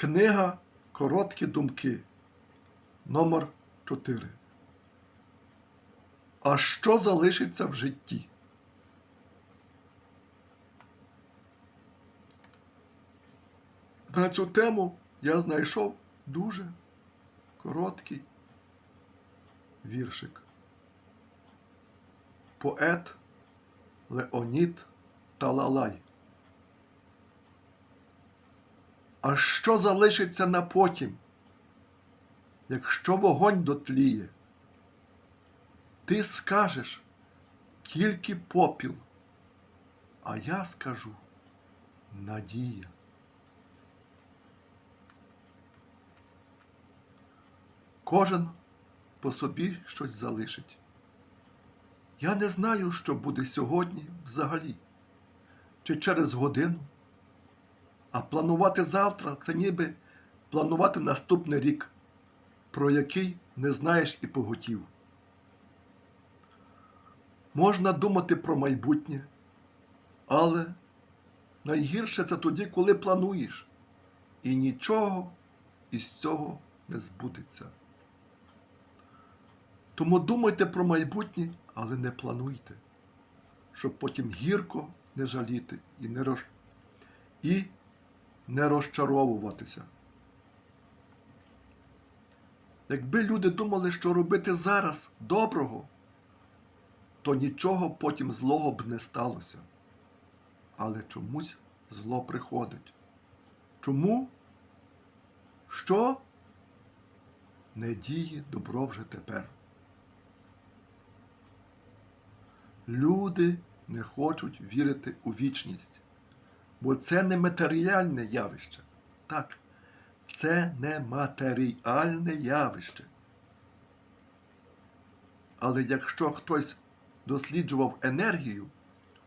Книга Короткі думки. Номер 4. А що залишиться в житті? На цю тему я знайшов дуже короткий віршик. Поет Леонід Талалай. А що залишиться на потім, якщо вогонь дотліє? Ти скажеш тільки попіл, а я скажу надія. Кожен по собі щось залишить. Я не знаю, що буде сьогодні взагалі, чи через годину. А планувати завтра це ніби планувати наступний рік, про який не знаєш і поготів. Можна думати про майбутнє, але найгірше це тоді, коли плануєш, і нічого із цього не збудеться. Тому думайте про майбутнє, але не плануйте, щоб потім гірко не жаліти і не, роз... і не розчаровуватися. Якби люди думали, що робити зараз доброго, то нічого потім злого б не сталося. Але чомусь зло приходить. Чому? Що? Не діє добро вже тепер. Люди не хочуть вірити у вічність, бо це не матеріальне явище. Так, це не матеріальне явище. Але якщо хтось досліджував енергію,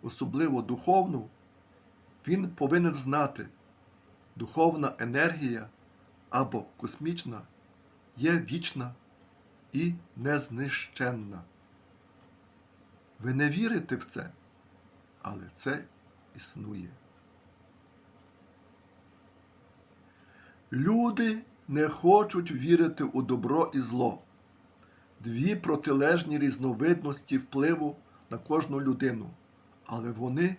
особливо духовну, він повинен знати, духовна енергія або космічна є вічна і незнищенна. Ви не вірите в це, але це існує. Люди не хочуть вірити у добро і зло, дві протилежні різновидності впливу на кожну людину. Але вони,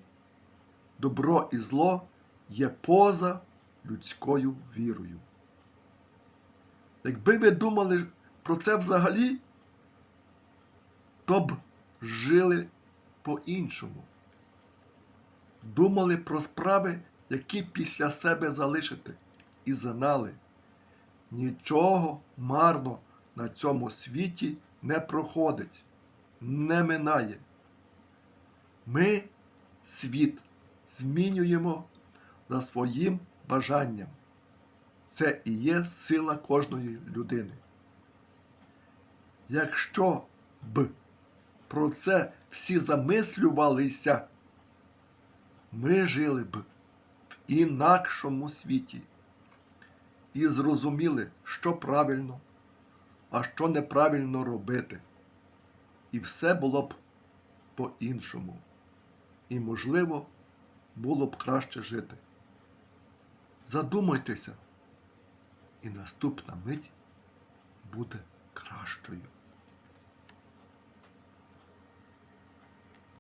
добро і зло, є поза людською вірою. Якби ви думали про це взагалі, то б жили по-іншому. Думали про справи, які після себе залишити, і знали. Нічого марно на цьому світі не проходить, не минає. Ми світ змінюємо за своїм бажанням. Це і є сила кожної людини. Якщо б про це всі замислювалися, ми жили б в інакшому світі і зрозуміли, що правильно, а що неправильно робити. І все було б по-іншому. І, можливо, було б краще жити. Задумайтеся, і наступна мить буде кращою.